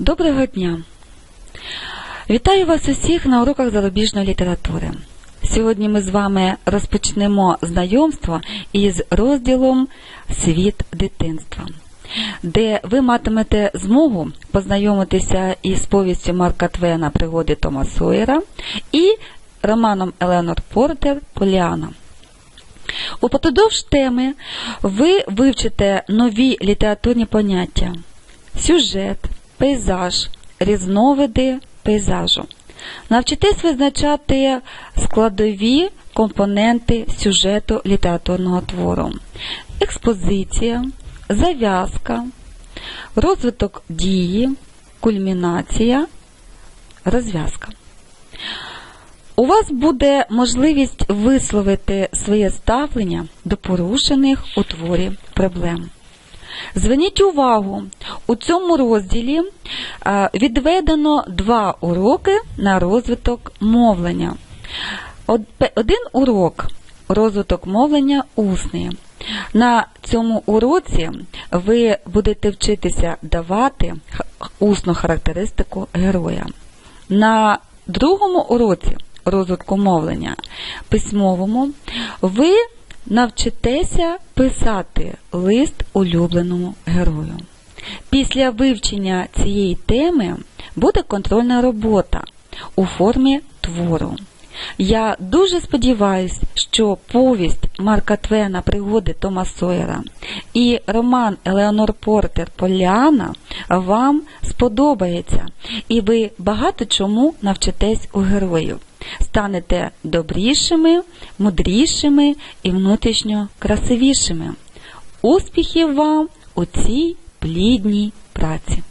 Доброго дня! Вітаю вас усіх на уроках зарубіжної літератури. Сьогодні ми з вами розпочнемо знайомство із розділом Світ дитинства, де ви матимете змогу познайомитися із повістю Марка Твена Пригоди Тома Сойера і романом Еленор Портер Поліана. Уподовж теми ви вивчите нові літературні поняття: сюжет, пейзаж, різновиди пейзажу. Навчитесь визначати складові компоненти сюжету літературного твору, експозиція, зав'язка, розвиток дії, кульмінація, розв'язка. У вас буде можливість висловити своє ставлення до порушених у творі проблем. Зверніть увагу, у цьому розділі е, відведено два уроки на розвиток мовлення. Один урок розвиток мовлення усний. На цьому уроці ви будете вчитися давати усну характеристику героя. На другому уроці розвитку мовлення письмовому ви навчитеся писати лист улюбленому герою. Після вивчення цієї теми буде контрольна робота у формі твору. Я дуже сподіваюся, що повість Марка Твена Пригоди Тома Сойера і роман Елеонор Портер Поляна вам сподобається, і ви багато чому навчитесь у героїв. Станете добрішими, мудрішими і внутрішньо красивішими. Успіхів вам у цій плідній праці!